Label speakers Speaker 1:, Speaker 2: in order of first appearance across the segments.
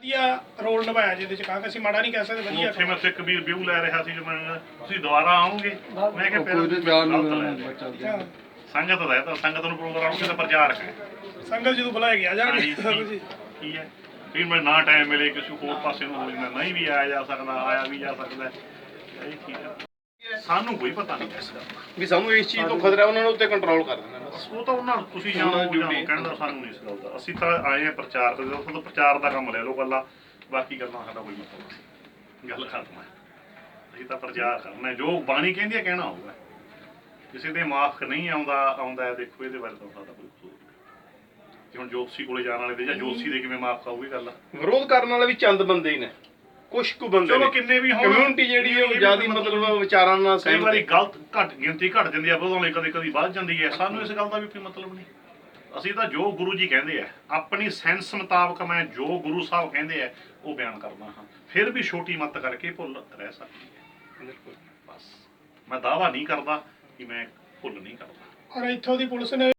Speaker 1: ਵਧੀਆ ਰੋਲ ਨਿਭਾਇਆ ਜਿਹਦੇ ਚ ਕਹਾਂਗੇ ਅਸੀਂ ਮਾੜਾ ਨਹੀਂ ਕਹਿ ਸਕਦੇ ਵਧੀਆ
Speaker 2: ਉੱਥੇ ਮੈਂ ਸਿੱਖ ਵੀ ਵਿਊ ਲੈ ਰਿਹਾ ਸੀ ਜੋ ਮੈਂ ਤੁਸੀਂ ਦੁਬਾਰਾ ਆਓਗੇ? ਮੈਂ ਕਿਹਾ
Speaker 3: ਕੋਈ ਤੇ
Speaker 2: ਫਿਰ
Speaker 3: ਬਿਆਨ ਨਹੀਂ। ਬੱਚਾ
Speaker 2: ਸੰਗਤ ਦਾ ਹੈ ਤਾਂ ਸੰਗਤ ਨੂੰ ਪ੍ਰੋਗਰਾਮ ਦਾ ਪ੍ਰਚਾਰ ਹੈ
Speaker 1: ਸੰਗਤ ਜਦੋਂ ਬੁਲਾਇਆ ਗਿਆ ਜਾਣਗੇ। ਜੀ
Speaker 2: ਕੀ ਹੈ। ਫਿਰ ਮੈਂ ਨਾ ਟਾਈਮ ਮਿਲੇ ਕਿਸੇ ਹੋਰ ਪਾਸੇ ਨੂੰ ਹੋ ਜਾਂਦਾ। ਨਹੀਂ ਵੀ ਆਇਆ ਜਾ ਸਕਦਾ ਆਇਆ ਵੀ ਜਾ ਸਕਦਾ। ਹੈ। ਇਹ ਠੀਕ ਹੈ। ਸਾਨੂੰ ਕੋਈ ਪਤਾ ਨਹੀਂ ਇਸ ਗੱਲ ਦਾ।
Speaker 4: ਵੀ ਸਾਨੂੰ ਇਸ ਚੀਜ਼ ਤੋਂ ਖਤਰਾ ਉਹਨਾਂ ਨੂੰ ਉੱਤੇ ਕੰਟਰੋਲ ਕਰ ਦੇਣਾ ਬਸ।
Speaker 2: ਉਹ ਤਾਂ ਉਹਨਾਂ ਨੂੰ ਤੁਸੀਂ ਜਾਣੋ
Speaker 4: ਉਹਨਾਂ ਦੀ
Speaker 2: ਜਾਣੋ
Speaker 4: duty।
Speaker 2: ਕਹਿਣ ਦਾ ਸਾਨੂੰ ਨਹੀਂ ਇਸ ਗੱਲ ਦਾ। ਅਸੀਂ ਤਾਂ ਆਏ ਆ ਪ੍ਰਚਾਰ ਕਰਦੇ ਉੱਥੋਂ ਤਾਂ ਪ੍ਰਚਾਰ ਦਾ ਕੰਮ ਲੈ ਲਓ ਕੱਲਾ ਬਾਕੀ ਗੱਲਾਂ ਸਾਡਾ ਕੋਈ ਮਤਲਬ ਨਹੀਂ। ਗੱਲ ਖਤਮ ਹੈ। ਅਸੀਂ ਤਾਂ ਪ੍ਰਚਾਰ ਕਰਨਾ ਹੈ। ਜੋ ਬਾਣੀ ਕਹਿੰਦੀ ਹੈ ਕਹਿਣਾ ਹੋਊਗਾ। ਕਿਸੇ ਦੇ ਮਾਫ ਨਹੀਂ ਆਉਂਦਾ ਆਉਂਦਾ ਹੈ ਦੇਖੋ ਇਹਦੇ ਬਾਰੇ ਤਾਂ ਸਾਡਾ ਕੋਈ ਕਸੂਰ ਨਹੀਂ। ਜੇ ਹੁਣ ਜੋਤਸੀ ਕੋਲੇ ਜਾਣ ਵਾਲੇ ਦੇ ਜਾਂ ਜੋਤਸੀ ਦੇ ਕਿਵੇਂ ਮਾਫ ਖਾਊਗੀ ਗੱਲ?
Speaker 4: ਵਿਰੋਧ ਕਰਨ ਵਾਲੇ ਵੀ ਚੰਦ ਬੰਦੇ ਹੀ ਨੇ। ਕੁਝ ਕੁ ਬੰਦੇ
Speaker 2: ਚਲੋ
Speaker 4: ਨੇ।
Speaker 2: ਕਿੰਨੇ ਵੀ ਹੋਣ
Speaker 4: ਕਮਿਊਨਿਟੀ ਜਿਹੜੀ ਹੈ ਉਹ ਜ਼ਿਆਦਾ ਮਤਲਬ ਵਿਚਾਰਾਂ ਨਾਲ
Speaker 2: ਕਈ
Speaker 4: ਸਹਿਮਤ
Speaker 2: ਵਾਰੀ
Speaker 4: ਹੈ
Speaker 2: ਗਲਤ ਘਟ ਗਿਣਤੀ ਘਟ ਜਾਂਦੀ ਆ ਵਧਾਉਣ ਲਈ ਕਦੇ ਕਦੀ ਵੱਧ ਜਾਂਦੀ ਹੈ ਸਾਨੂੰ ਇਸ ਗੱਲ ਦਾ ਵੀ ਕੋਈ ਮਤਲਬ ਨਹੀਂ। ਅਸੀਂ ਤਾਂ ਜੋ ਗੁਰੂ ਜੀ ਕਹਿੰਦੇ ਆ ਆਪਣੀ ਸੈਂਸ ਮੁਤਾਬਕ ਮੈਂ ਜੋ ਗੁਰੂ ਸਾਹਿਬ ਕਹਿੰਦੇ ਆ ਉਹ ਬਿਆਨ ਕਰਦਾ ਹਾਂ। ਫਿਰ ਵੀ ਛੋਟੀ ਮੱਤ ਕਰਕੇ ਭੁੱਲ ਰਹਿ ਸਕਦੀ ਹੈ ਬਸ। ਮੈਂ ਦਾਵਾ ਨਹੀਂ ਕਰਦਾ ਕਿ ਮੈਂ ਭੁੱਲ ਨਹੀਂ ਕਰਦਾ।
Speaker 1: ਔਰ ਇੱਥੋਂ ਦੀ ਪੁਲਿਸ ਨੇ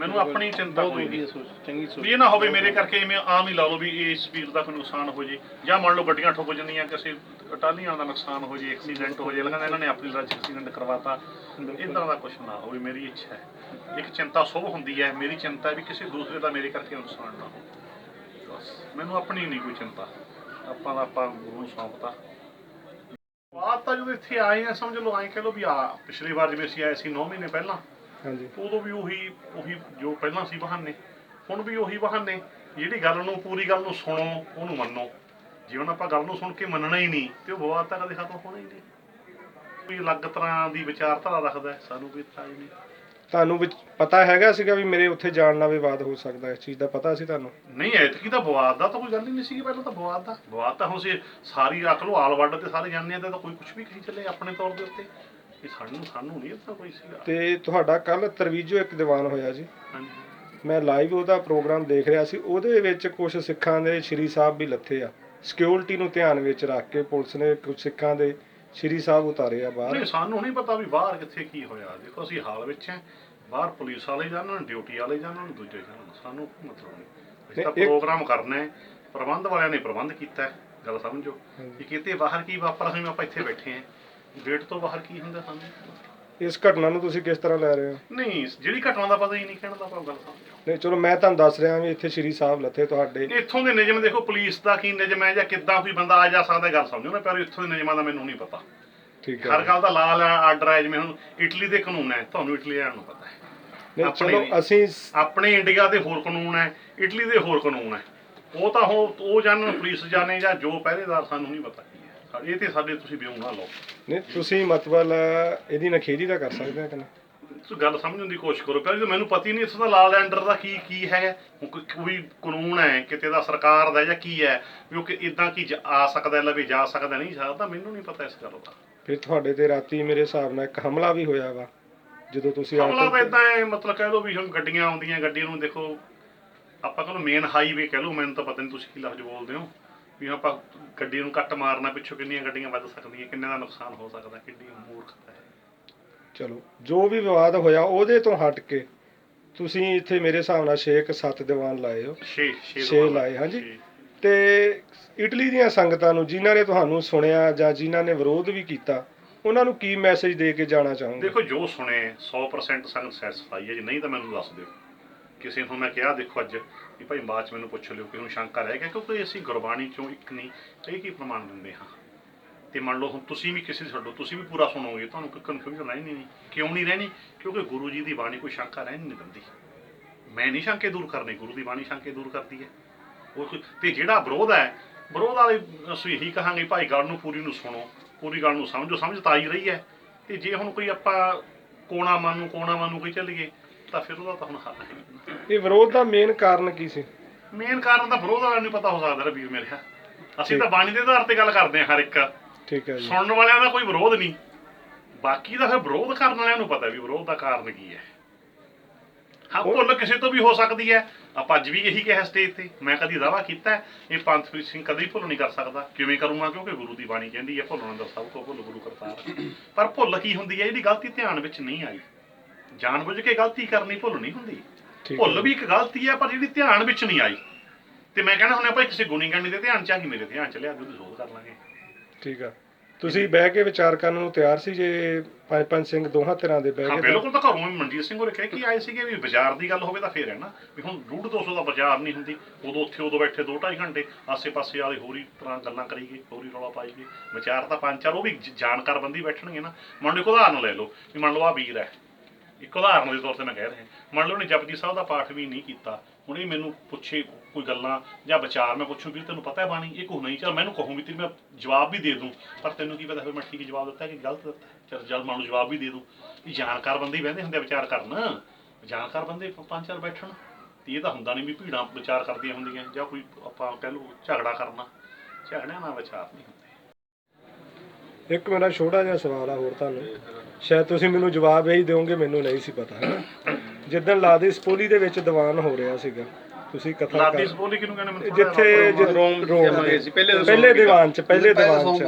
Speaker 2: ਮੈਨੂੰ ਆਪਣੀ ਚਿੰਤਾ
Speaker 4: ਬਹੁਤ ਵਧੀਆ ਸੋਚ ਚੰਗੀ ਸੋਚ।
Speaker 2: ਵੀ ਇਹ ਨਾ ਹੋਵੇ ਮੇਰੇ ਕਰਕੇ ਐਵੇਂ ਆਮ ਹੀ ਲਾ ਲਓ ਵੀ ਇਸ ਵੀਰ ਦਾ ਕੋਈ ਨੁਕਸਾਨ ਹੋ ਜੇ ਜਾਂ ਮੰਨ ਲਓ ਗੱਡੀਆਂ ਠੁੱਕ ਜਾਂਦੀਆਂ ਕਿਸੇ ਟਾਲੀਆਂ ਦਾ ਨੁਕਸਾਨ ਹੋ ਜੇ ਐਕਸੀਡੈਂਟ ਹੋ ਜੇ ਲਗਾ ਇਹਨਾਂ ਨੇ ਆਪਣੀ ਲੱਜ ਐਕਸੀਡੈਂਟ ਕਰਵਾਤਾ ਇਦਾਂ ਦਾ ਕੁਝ ਨਾ ਹੋਵੇ ਮੇਰੀ ਇੱਛਾ ਹੈ। ਇੱਕ ਚਿੰਤਾ ਸੁਭ ਹੁੰਦੀ ਹੈ ਮੇਰੀ ਚਿੰਤਾ ਵੀ ਕਿਸੇ ਦੂਸਰੇ ਦਾ ਮੇਰੇ ਕਰਕੇ ਨੁਕਸਾਨ ਨਾ ਹੋ ਬਸ ਮੈਨੂੰ ਆਪਣੀ ਨਹੀਂ ਕੋਈ ਚਿੰਤਾ। ਆਪਾਂ ਦਾ ਆਪਾਂ ਗੁਰੂ ਨੂੰ ਸੌਂਪਤਾ। ਬਾਤ ਤਾਂ ਜਦੋਂ ਇੱਥੇ ਆਏ ਆ ਸਮਝ ਲਓ ਐਂ ਕਹਿ ਲਓ ਵੀ ਆ ਪਿਛਲੀ ਵਾਰ ਜਿਵੇਂ ਅਸੀਂ ਆਏ ਸੀ 9 ਮਹੀਨੇ ਪਹਿਲਾਂ
Speaker 3: ਹਾਂਜੀ।
Speaker 2: ਉਦੋਂ ਵੀ ਉਹੀ ਉਹੀ ਜੋ ਪਹਿਲਾਂ ਸੀ ਬਹਾਨੇ ਹੁਣ ਵੀ ਉਹੀ ਬਹਾਨੇ। ਜਿਹੜੀ ਗੱਲ ਨੂੰ ਪੂਰੀ ਗੱਲ ਨੂੰ ਸੁਣੋ ਉਹਨੂੰ ਮੰਨੋ। ਜੇ ਹੁਣ ਆਪਾਂ ਗੱਲ ਨੂੰ ਸੁਣ ਕੇ ਮੰਨਣਾ ਹੀ ਨਹੀਂ ਤੇ ਉਹ ਵਿਵਾਦ ਤਾਂ ਕਦੇ ਖਤਮ ਹੋਣਾ ਹੀ ਨਹੀਂ। ਕੋਈ ਅਲੱਗ ਤਰ੍ਹਾਂ ਦੀ ਵਿਚਾਰਧਾਰਾ ਰੱਖਦਾ ਸਾਨੂੰ ਕੋਈ ਇਤਰਾਜ਼ ਨਹੀਂ।
Speaker 3: ਤੁਹਾਨੂੰ ਵਿੱਚ ਪਤਾ ਹੈਗਾ ਸੀਗਾ ਵੀ ਮੇਰੇ ਉੱਥੇ ਜਾਣ ਨਾਲ ਵਿਵਾਦ ਹੋ ਸਕਦਾ ਇਸ ਚੀਜ਼ ਦਾ ਪਤਾ ਸੀ ਤੁਹਾਨੂੰ?
Speaker 2: ਨਹੀਂ ਐਤਕੀ ਤਾਂ ਵਿਵਾਦ ਦਾ ਤਾਂ ਕੋਈ ਗੱਲ ਹੀ ਨਹੀਂ ਸੀਗੀ ਪਹਿਲਾਂ ਤਾਂ ਵਿਵਾਦ ਦਾ। ਵਿਵਾਦ ਤਾਂ ਹੁਣ ਸੀ ਸਾਰੀ ਰੱਖ ਲਓ ਆਲ ਵਰਲਡ ਤੇ ਸਾਰੇ ਜਾਣਦੇ ਆ ਤਾਂ ਕੋਈ ਕੁਝ ਵੀ ਕਹੀ ਚੱਲੇ ਆਪਣੇ ਤੌਰ ਦੇ ਉੱਤੇ। ਇਹ ਸਾਨੂੰ ਸਾਨੂੰ ਨਹੀਂ ਇਦਾਂ ਕੋਈ ਸੀਗਾ।
Speaker 3: ਤੇ ਤੁਹਾਡਾ ਕੱਲ ਤਰਵੀਜੋ ਇੱਕ ਦੀਵਾਨ ਹੋਇਆ ਜੀ।
Speaker 2: ਹਾਂਜੀ।
Speaker 3: ਮੈਂ ਲਾਈਵ ਉਹਦਾ ਪ੍ਰੋਗਰਾਮ ਦੇਖ ਰਿਹਾ ਸੀ ਉਹਦੇ ਵਿੱਚ ਕੁਝ ਸਿੱਖਾਂ ਦੇ ਸ਼੍ਰੀ ਸਾਹਿਬ ਵੀ ਲੱਥੇ ਆ। ਸਿਕਿਉਰਿਟੀ ਨੂੰ ਧਿਆਨ ਵਿੱਚ ਰੱਖ ਕੇ ਪੁਲਿਸ ਨੇ ਕੁਝ ਸਿੱਖਾਂ ਦੇ ਸ਼੍ਰੀ ਸਾਹਿਬ ਉਤਾਰੇ ਆ ਬਾਹਰ।
Speaker 2: ਨਹੀਂ ਸਾਨੂੰ ਨਹੀਂ ਪਤਾ ਵੀ ਬਾਹਰ ਕਿੱਥੇ ਕੀ ਹੋਇਆ। ਦੇਖੋ ਅਸੀਂ ਹਾਲ ਵਿੱਚ ਹਾਂ। ਬਾਹਰ ਪੁਲਿਸ ਵਾਲੇ ਜਾਣਨ ਡਿਊਟੀ ਵਾਲੇ ਜਾਣਨ ਦੂਜੇ ਜਾਣਨ। ਸਾਨੂੰ ਕੋਈ ਮਤਲਬ ਨਹੀਂ। ਅਸੀਂ ਤਾਂ ਪ੍ਰੋਗਰਾਮ ਕਰਨਾ ਹੈ। ਪ੍ਰਬੰਧ ਵਾਲਿਆਂ ਨੇ ਪ੍ਰਬੰਧ ਕੀਤਾ ਹੈ। ਗੱਲ ਸਮਝੋ। ਕਿ ਕਿਤੇ ਬਾਹਰ ਕੀ ਵਾਪਰ ਅਸੀਂ ਆਪਾਂ ਇੱਥੇ ਬੈਠੇ ਹਾਂ। ਗੇਟ ਤੋਂ ਬਾਹਰ ਕੀ ਹੁੰਦਾ ਸਾਨੂੰ?
Speaker 3: ਇਸ ਘਟਨਾ ਨੂੰ ਤੁਸੀਂ ਕਿਸ ਤਰ੍ਹਾਂ ਲੈ ਰਹੇ ਹੋ?
Speaker 2: ਨਹੀਂ ਜਿਹੜੀ ਘਟਨਾ ਦਾ ਪਤਾ ਹੀ ਨਹੀਂ ਕਹਿਣ ਦਾ ਭਾਵ ਗੱਲ ਸਮਝੋ
Speaker 3: ਨਹੀਂ ਚਲੋ ਮੈਂ ਤੁਹਾਨੂੰ ਦੱਸ ਰਿਹਾ ਵੀ ਇੱਥੇ ਸ਼੍ਰੀ ਸਾਹਿਬ ਲੱਥੇ ਤੁਹਾਡੇ।
Speaker 2: ਇੱਥੋਂ ਦੇ ਨਿਯਮ ਦੇਖੋ ਪੁਲਿਸ ਦਾ ਕੀ ਨਿਯਮ ਹੈ ਜਾਂ ਕਿੱਦਾਂ ਕੋਈ ਬੰਦਾ ਆ ਜਾ ਸਕਦਾ ਗੱਲ ਸਮਝੋ ਨਾ ਪਰ ਇੱਥੋਂ ਦੇ ਨਿਯਮਾਂ ਦਾ ਮੈਨੂੰ ਨਹੀਂ ਪਤਾ।
Speaker 3: ਠੀਕ
Speaker 2: ਹਰ
Speaker 3: ਹੈ
Speaker 2: ਗੱਲ ਦਾ ਲਾਲ ਆਰਡਰ ਹੈ ਜਿਵੇਂ ਹੁਣ ਇਟਲੀ ਦੇ ਕਾਨੂੰਨ ਹੈ ਤੁਹਾਨੂੰ ਇਟਲੀ ਵਾਲਿਆਂ ਨੂੰ ਪਤਾ ਹੈ।
Speaker 3: ਨਹੀਂ
Speaker 2: ਆਪਣੇ
Speaker 3: ਚਲੋ
Speaker 2: ਵੀ।
Speaker 3: ਅਸੀਂ
Speaker 2: ਆਪਣੇ ਇੰਡੀਆ ਦੇ ਹੋਰ ਕਾਨੂੰਨ ਹੈ ਇਟਲੀ ਦੇ ਹੋਰ ਕਾਨੂੰਨ ਹੈ। ਉਹ ਤਾਂ ਉਹ ਉਹ ਜਾਣਨ ਪੁਲਿਸ ਜਾਣੇ ਜਾਂ ਜੋ ਪਹਿਰੇਦਾਰ ਸਾਨੂੰ ਨਹੀਂ ਪਤਾ। ਇਹ ਤੇ ਸਾਡੇ ਤੁਸੀਂ ਨਾ ਲਓ।
Speaker 3: ਨਹੀਂ ਤੁਸੀਂ ਮਤਲਬ ਇਹਦੀ ਨਖੇਦੀ ਤਾਂ ਕਰ ਸਕਦੇ ਆ ਕਿ ਨਹੀਂ?
Speaker 2: ਤੁਸੀਂ ਗੱਲ ਸਮਝਣ ਦੀ ਕੋਸ਼ਿਸ਼ ਕਰੋ ਪਹਿਲਾਂ ਮੈਨੂੰ ਪਤਾ ਹੀ ਨਹੀਂ ਇਸ ਦਾ ਲਾਲ ਐਂਡਰ ਦਾ ਕੀ ਕੀ ਹੈ। ਕੋਈ- ਕੋਈ ਕਾਨੂੰਨ ਹੈ ਕਿਤੇ ਦਾ ਸਰਕਾਰ ਦਾ ਜਾਂ ਕੀ ਹੈ ਵੀ ਉਹ ਕਿ ਇਦਾਂ ਕੀ ਜ- ਆ ਸਕਦਾ ਲਵੇ ਜਾ ਸਕਦਾ ਨਹੀਂ ਸਕਦਾ ਮੈਨੂੰ ਨਹੀਂ ਪਤਾ ਇਸ ਗੱਲ ਦਾ।
Speaker 3: ਫਿਰ ਤੁਹਾਡੇ ਤੇ ਰਾਤੀ ਮੇਰੇ ਹਿਸਾਬ ਨਾਲ ਇੱਕ ਹਮਲਾ ਵੀ ਹੋਇਆ ਵਾ ਜਦੋਂ ਤੁਸੀਂ
Speaker 2: ਹਮਲਾ
Speaker 3: ਆਟੋ
Speaker 2: ਤਾਂ ਇਦਾਂ ਹੈ ਮਤਲਬ ਕਹਿ ਲਓ ਵੀ ਹੁਣ ਗੱਡੀਆਂ ਆਉਂਦੀਆਂ ਗੱਡੀ ਨੂੰ ਦੇਖੋ ਆਪਾਂ ਕਹਿੰਦੇ ਮੇਨ ਹਾਈਵੇ ਕਹਿ ਲਓ ਮੈਨੂੰ ਤਾਂ ਪਤਾ ਨਹੀਂ ਤੁਸੀਂ ਕੀ ਲਫ਼ਜ਼ ਬੋਲਦੇ ਹੋ। ਵੀ ਆਪਾਂ ਗੱਡੀ ਨੂੰ ਕੱਟ ਮਾਰਨਾ ਪਿੱਛੋਂ ਕਿੰਨੀਆਂ ਗੱਡੀਆਂ ਵੱਜ ਸਕਦੀਆਂ ਕਿੰਨੇ ਦਾ ਨੁਕਸਾਨ ਹੋ ਸਕਦਾ ਕਿੰਨੀ ਮੂਰਖਤਾ ਹੈ।
Speaker 3: ਚਲੋ ਜੋ ਵੀ ਵਿਵਾਦ ਹੋਇਆ ਉਹਦੇ ਤੋਂ ਹਟ ਕੇ ਤੁਸੀਂ ਇੱਥੇ ਮੇਰੇ ਹਿਸਾਬ ਨਾਲ 6 ਕ 7 ਦੀਵਾਨ ਲਾਏ ਹੋ।
Speaker 2: 6 6
Speaker 3: ਛੇ ਲਾਏ, ਹਾਂਜੀ। ਤੇ ਇਟਲੀ ਦੀਆਂ ਸੰਗਤਾਂ ਨੂੰ ਜਿਨ੍ਹਾਂ ਨੇ ਤੁਹਾਨੂੰ ਸੁਣਿਆ ਜਾਂ ਜਿਨ੍ਹਾਂ ਨੇ ਵਿਰੋਧ ਵੀ ਕੀਤਾ ਉਹਨਾਂ ਨੂੰ ਕੀ ਮੈਸੇਜ ਦੇ ਕੇ ਜਾਣਾ ਚਾਹੋਗੇ?
Speaker 2: ਦੇਖੋ ਜੋ ਸੁਣੇ 100% ਸੰਗਤ ਸੈਟੀਸਫਾਈ ਹੈ ਜੇ। ਨਹੀਂ ਤਾਂ ਮੈਨੂੰ ਦੱਸ ਦਿਓ। ਕਿਸੇ ਨੂੰ ਮੈਂ ਕਿਹਾ, ਦੇਖੋ ਅੱਜ ਵੀ ਭਾਈ ਬਾਅਦ ਚ ਮੈਨੂੰ ਪੁੱਛ ਲਿਓ ਕਿ ਹੁਣ ਸ਼ੰਕਾ ਰਹਿ ਗਿਆ, ਕਿਉਂਕਿ ਅਸੀਂ ਗੁਰਬਾਣੀ ਚੋਂ ਇੱਕ ਨਹੀਂ, ਕਈ ਕੀ ਪ੍ਰਮਾਣ ਦਿੰਦੇ ਹਾਂ। ਤੇ ਮੰਨ ਲਓ ਹੁਣ ਤੁਸੀਂ ਵੀ ਕਿਸੇ ਛੱਡੋ, ਤੁਸੀਂ ਵੀ ਪੂਰਾ ਸੁਣੋਗੇ, ਤੁਹਾਨੂੰ ਕੋਈ ਕਨਫਿਊਜ਼ਨ ਰਹਿਣੀ ਨਹੀਂ। ਕਿਉਂ ਨਹੀਂ ਰਹਿਣੀ? ਕਿਉਂਕਿ ਗੁਰੂ ਜੀ ਦੀ ਬਾਣੀ ਕੋਈ ਸ਼ੰਕਾ ਰਹਿਣ ਨਹੀਂ ਦਿੰਦੀ। ਮੈਂ ਨਹੀਂ ਸ਼ੰਕੇ ਦੂਰ ਕਰਨੇ, ਗੁਰੂ ਦੀ ਬਾਣੀ ਸ਼ੰਕੇ ਦੂਰ ਕਰਦੀ ਹੈ। ਉਹ ਤੇ ਜਿਹੜਾ ਵਿਰੋਧ ਹੈ, ਵਿਰੋਧ ਵਾਲੇ ਅਸੀਂ ਇਹੀ ਕਹਾਂਗੇ, ਭਾਈ ਗੱਲ ਨੂੰ ਪੂਰੀ ਨੂੰ ਸੁਣੋ, ਪੂਰੀ ਗੱਲ ਨੂੰ ਸਮਝੋ, ਸਮਝ ਤਾਂ ਆਈ ਰਹੀ ਹੈ। ਤੇ ਜੇ ਹੁਣ ਕੋਈ ਆਪਾਂ ਕੋਣਾ ਮਨ ਨੂੰ ਕੋਣਾ ਮਨ ਨੂੰ ਕੋਈ ਚੱਲੀਏ ਤਾਂ ਫਿਰ ਉਹਦਾ ਤਾਂ ਹੁਣ ਹੱਲ ਹੈ ਨਹੀਂ।
Speaker 3: ਇਹ ਵਿਰੋਧ ਦਾ ਮੇਨ ਕਾਰਨ ਕੀ ਸੀ?
Speaker 2: ਮੇਨ ਕਾਰਨ ਤਾਂ ਵਿਰੋਧ ਵਾਲਿਆਂ ਨੂੰ ਪਤਾ ਹੋ ਸਕਦਾ ਰਵੀਰ ਮੇਰੇ ਅਸੀਂ ਤਾਂ ਬਾਣੀ ਦੇ ਆਧਾਰ ਤੇ ਗੱਲ ਕਰਦੇ ਹਾਂ ਹਰ ਇੱਕ।
Speaker 3: ਠੀਕ ਹੈ ਜੀ।
Speaker 2: ਸੁਣਨ ਵਾਲਿਆਂ ਦਾ ਕੋਈ ਵਿਰੋਧ ਨਹੀਂ। ਬਾਕੀ ਦਾ ਫਿਰ ਵਿਰੋਧ ਕਰਨ ਵਾਲਿਆਂ ਨੂੰ ਪਤਾ ਵੀ ਵਿਰੋਧ ਦਾ ਕਾਰਨ ਕੀ ਹੈ। ਹਾਂ ਭੁੱਲ ਕਿਸੇ ਤੋਂ ਵੀ ਹੋ ਸਕਦੀ ਹੈ। ਆਪਾਂ ਅੱਜ ਵੀ ਇਹੀ ਕਿਹਾ ਸਟੇਜ ਤੇ। ਮੈਂ ਕਦੀ ਦਾਵਾ ਕੀਤਾ ਇਹ ਪੰਥਪ੍ਰੀਤ ਸਿੰਘ ਕਦੀ ਭੁੱਲ ਨਹੀਂ ਕਰ ਸਕਦਾ। ਕਿਵੇਂ ਕਰੂੰਗਾ? ਕਿਉਂਕਿ ਗੁਰੂ ਦੀ ਬਾਣੀ ਕਹਿੰਦੀ ਹੈ ਭੁੱਲਣ ਦਾ ਸਭ ਕੋ ਭੁੱਲ ਗੁਰੂ ਕਰਤਾਰ। ਪਰ ਭੁੱਲ ਕੀ ਹੁੰਦੀ ਹੈ? ਇਹਦੀ ਗਲਤੀ ਧਿਆਨ ਵਿੱਚ ਨਹੀਂ ਆਈ। ਜਾਣਬੁੱਝ ਕੇ ਗਲਤੀ ਕਰਨੀ ਭੁੱਲ ਨਹੀਂ ਹੁੰਦੀ। ਭੁੱਲ। ਵੀ ਇੱਕ ਗਲਤੀ ਹੈ ਪਰ ਜਿਹੜੀ ਧਿਆਨ ਵਿੱਚ ਨਹੀਂ ਆਈ। ਤੇ ਮੈਂ ਕਹਿੰਦਾ ਹੁਣ ਭਾਈ ਕਿਸੇ ਗੁਣੀ ਗਾਣੀ ਦੇ ਧਿਆਨ ਚ ਆ ਕਿ ਮੇਰੇ ਧਿਆਨ ਚ ਲਿਆ ਉਹਦੀ ਸੋਧ ਕਰ ਲਾਂਗੇ।
Speaker 3: ਠੀਕ ਆ। ਤੁਸੀਂ ਬਹਿ ਕੇ ਵਿਚਾਰ ਕਰਨ ਨੂੰ ਤਿਆਰ ਸੀ ਜੇ ਪੰਜ ਪੰਜ ਸਿੰਘ ਦੋਹਾਂ ਤਰ੍ਹਾਂ ਦੇ ਬਹਿ ਕੇ?
Speaker 2: ਬਿਲਕੁਲ ਤਾਂ ਘਰੋਂ ਮਨਜੀਤ ਸਿੰਘ ਹੋਰੇ ਕਹਿ ਕੇ ਆਏ ਸੀਗੇ ਵੀ ਬਾਜ਼ਾਰ ਦੀ ਗੱਲ ਹੋਵੇ ਤਾਂ ਫੇਰ ਹੈ ਨਾ ਵੀ ਹੁਣ ਡੂਢ 200 ਦਾ ਬਾਜ਼ਾਰ ਨਹੀਂ ਹੁੰਦੀ। ਉਦੋਂ ਉੱਥੇ ਉਦੋਂ ਬੈਠੇ 2.5 ਘੰਟੇ ਆਸੇ-ਪਾਸੇ ਵਾਲੇ ਹੋਰੀ ਤਰ੍ਹਾਂ ਗੱਲਾਂ ਕਰੀਏ ਹੋਰੀ ਰੌਲਾ ਪਾਈਏ। ਵਿਚਾਰ ਤਾਂ ਪੰਜ ਚਾਰ ਉਹ ਵੀ ਜਾਣਕਾਰ ਬੰਦੀ ਬੈਠਣਗੇ ਨਾ। ਮੰਨ ਲਓ ਉਦਾਹਰਨ ਲੈ ਲਓ ਵੀ ਮੰਨ ਲਓ ਆ ਵੀਰ ਹੈ। ਇੱਕ ਉਦਾਹਰਨ ਦੇ ਤੌਰ ਤੇ ਮੈਂ ਕਹਿ ਰਿਹਾ। ਮੰਨ ਲਓ ਨੇ ਜਪਜੀ ਸਾਹਿਬ ਦਾ ਪਾਠ ਵੀ ਨਹੀਂ ਕੀਤਾ। ਹੁਣ ਇਹ ਮੈਨੂੰ ਪੁੱਛੇ ਕੋਈ ਗੱਲਾਂ ਜਾਂ ਵਿਚਾਰ ਮੈਂ ਪੁੱਛੂ ਵੀ ਤੈਨੂੰ ਪਤਾ ਹੈ ਬਾਣੀ? ਇਹ ਕੋਈ ਨਹੀਂ। ਚੱਲ ਮੈਨੂੰ ਕਹੂੰ ਵੀ ਤੇ ਮੈਂ ਜਵਾਬ ਵੀ ਦੇ ਦੂੰ। ਪਰ ਤੈਨੂੰ ਕੀ ਪਤਾ ਫਿਰ ਮੈਂ ਠੀਕ ਜਵਾਬ ਦਿੱਤਾ ਕਿ ਗਲਤ ਦਿੱਤਾ? ਚਲ ਜਦ ਮੰਨ ਜਵਾਬ ਵੀ ਦੇ ਦੂੰ। ਇਹ ਜਾਣਕਾਰ ਬੰਦੇ ਹੀ ਬਹਿੰਦੇ ਹੁੰਦੇ ਆ ਵਿਚਾਰ ਕਰਨ। ਜਾਣਕਾਰ ਬੰਦੇ ਪੰਜ ਚਾਰ ਬੈਠਣ। ਤੇ ਇਹ ਤਾਂ ਹੁੰਦਾ ਨਹੀਂ ਵੀ ਭੀੜਾਂ ਵਿਚਾਰ ਕਰਦੀਆਂ ਹੁੰਦੀਆਂ ਜਾਂ ਕੋਈ ਆਪਾਂ ਕਹਿ ਲਓ ਝਗੜਾ ਕਰਨਾ। ਝਗੜਿਆਂ ਨਾਲ ਵਿਚਾਰ ਨਹੀਂ ਹੁੰਦੇ।
Speaker 3: ਇੱਕ ਮੇਰਾ ਛੋਟਾ ਜਿਹਾ ਸਵਾਲ ਆ ਹੋਰ ਤੁਹਾਨੂੰ। ਸ਼ਾਇਦ ਤੁਸੀਂ ਮੈਨੂੰ ਜਵਾਬ ਇਹੀ ਦਿਓਗੇ ਮੈਨੂੰ ਨਹੀਂ ਸੀ ਪਤਾ। ਹੈ ਜਿੱਦਣ ਲਾਦੀ ਸਪੋਲੀ ਦੇ ਵਿੱਚ ਦੀਵਾਨ ਹੋ ਰਿਹਾ ਸੀਗਾ ਤੁਸੀਂ ਕਥਾ
Speaker 2: ਲਾਦੀ
Speaker 3: ਕਰ
Speaker 2: ਸਪੋਲੀ ਕਿਹਨੂੰ ਕਹਿੰਦੇ? ਮੈਨੂੰ
Speaker 3: ਜਿੱਥੇ
Speaker 4: ਰੋਮ
Speaker 3: ਰੋਮ
Speaker 4: ਜਮਾਏ ਸੀ, ਪਹਿਲੇ
Speaker 3: ਪਹਿਲੇ ਦੀਵਾਨ ਚ ਪਹਿਲੇ ਦੀਵਾਨ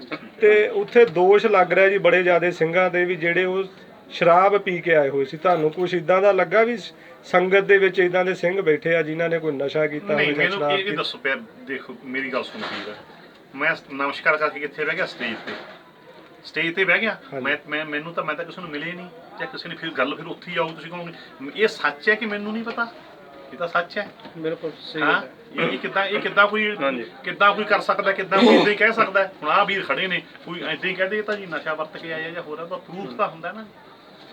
Speaker 3: ਚ। ਤੇ ਉੱਥੇ ਦੋਸ਼ ਲੱਗ ਰਿਹਾ ਜੀ ਬੜੇ ਜ਼ਿਆਦੇ ਸਿੰਘਾਂ ਦੇ ਵੀ ਜਿਹੜੇ ਉਹ ਸ਼ਰਾਬ ਪੀ ਕੇ ਆਏ ਹੋਏ ਸੀ। ਤੁਹਾਨੂੰ ਕੁਝ ਇਦਾਂ ਦਾ ਲੱਗਾ ਵੀ ਸੰਗਤ ਦੇ ਵਿੱਚ ਇਦਾਂ ਦੇ ਸਿੰਘ ਬੈਠੇ ਆ ਜਿਨ੍ਹਾਂ ਨੇ ਕੋਈ ਨਸ਼ਾ ਕੀਤਾ
Speaker 2: ਨਹੀਂ
Speaker 3: ਹੋਵੇ ਜਾਂ
Speaker 2: ਮੈਨੂੰ
Speaker 3: ਸ਼ਰਾਬ
Speaker 2: ਇਹ ਇਹ
Speaker 3: ਪੀਤੀ
Speaker 2: ਦੱਸੋ ਪਿਆ ਦੇਖੋ ਮੇਰੀ ਗੱਲ ਸੁਣ ਵੀਰ। ਮੈਂ ਨਮਸਕਾਰ ਕਰਕੇ ਕਿੱਥੇ ਬਹਿ ਗਿਆ? ਸਟੇਜ ਤੇ। ਸਟੇਜ ਤੇ ਬਹਿ ਗਿਆ। ਮੈਂ ਮੈਂ ਮੈਨੂੰ ਤਾਂ ਮੈਂ ਤਾਂ ਕਿਸੇ ਨੂੰ ਮਿਲੇ ਨਹੀਂ। ਜਾਂ ਕਿਸੇ ਨੇ ਫਿਰ ਗੱਲ ਫਿਰ ਉੱਥੇ ਹੀ ਆਊ ਤੁਸੀਂ ਕਹੋਗੇ ਇਹ ਸੱਚ ਹੈ ਕਿ ਮੈਨੂੰ ਨਹੀਂ ਪਤਾ? ਇਹ ਤਾਂ ਸੱਚ ਹੈ।
Speaker 4: ਬਿਲਕੁਲ ਸਹੀ
Speaker 2: ਹਾਂ? ਇਹ ਕਿੱਦਾਂ ਇਹ ਕਿੱਦਾਂ ਕੋਈ। ਕਿੱਦਾਂ ਕੋਈ ਕਰ ਸਕਦਾ ਕਿੱਦਾਂ ਕੋਈ ਇਦਾਂ ਹੀ ਕਹਿ ਸਕਦਾ? ਹੁਣ ਆਹ ਵੀਰ ਖੜੇ ਨੇ ਕੋਈ ਇਦਾਂ ਹੀ ਕਹਦੇ ਇਹ ਤਾਂ ਜੀ ਨਸ਼ਾ ਵਰਤ ਕੇ ਆਇਆ ਜਾਂ ਹੋਰ ਆ ਤਾਂ ਪ੍ਰੂਫ ਤਾਂ ਹੁੰਦਾ ਨਾ।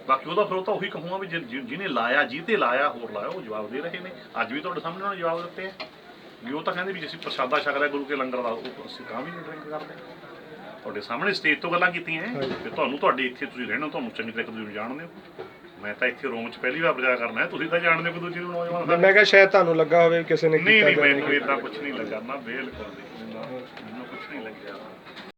Speaker 2: ਬਾਕੀ ਉਹਦਾ ਫਿਰ ਉਹ ਤਾਂ ਉਹੀ ਕਹੂੰਗਾ ਵੀ ਜਿਹਨੇ ਲਾਇਆ ਜਿਹਤੇ ਲਾਇਆ ਹੋਰ ਲਾਇਆ ਉਹ ਜਵਾਬ ਦੇ ਰਹੇ ਨੇ। ਅੱਜ ਵੀ ਤੁਹਾਡੇ ਸਾਹਮਣੇ ਉਹਨਾਂ ਨੇ ਜਵਾਬ ਦਿੱਤੇ ਆ। ਵੀ ਉਹ ਤਾਂ ਕਹਿੰਦੇ ਵੀ ਅਸੀਂ ਪ੍ਰਸ਼ਾਦਾ ਛਕ ਲਿਆ ਗੁਰੂ ਕੇ ਲੰਗਰ ਦਾ ਉਹ ਅਸੀਂ ਤਾਂ ਵੀ ਨਹੀਂ ਡਰਿੰਕ ਕਰਦੇ। ਤੁਹਾਡੇ ਸਾਹਮਣੇ ਸਟੇਜ ਤੋਂ ਗੱਲਾਂ ਕੀਤੀਆਂ। ਤੇ ਤੁਹਾਨੂੰ ਤੁਹਾਡੇ ਇੱਥੇ ਤੁਸੀਂ ਰਹਿਣਾ ਤੁਹਾਨੂੰ ਚੰਗੀ ਤਰ੍ਹਾਂ ਨੂੰ ਜਾਣਦੇ ਹੋ। ਮੈਂ ਤਾਂ ਇੱਥੇ ਰੋਮ 'ਚ ਪਹਿਲੀ ਵਾਰ ਪ੍ਰਚਾਰ ਕਰਨਾ ਹੈ ਤੁਸੀਂ ਤਾਂ ਜਾਣਦੇ ਹੋ ਦੂਜੇ ਨੂੰ ਨੌਜਵਾਨ
Speaker 3: ਮੈਂ ਕਿਹਾ ਸ਼ਾਇਦ ਤੁਹਾਨੂੰ ਲੱਗਾ ਹੋਵੇ ਕਿਸੇ ਨੇ
Speaker 2: ਨਹੀਂ
Speaker 3: ਕੀਤਾ
Speaker 2: ਨਹੀਂ
Speaker 3: ਜਾਂ
Speaker 2: ਮੈਨੂੰ ਇਦਾਂ ਕੁਝ ਨਹੀਂ ਲੱਗਾ ਨਾ ਬਿਲਕੁਲ ਨਹੀਂ। ਮੈਨੂੰ ਕੁਝ ਨਹੀਂ ਲੱਗਿਆ।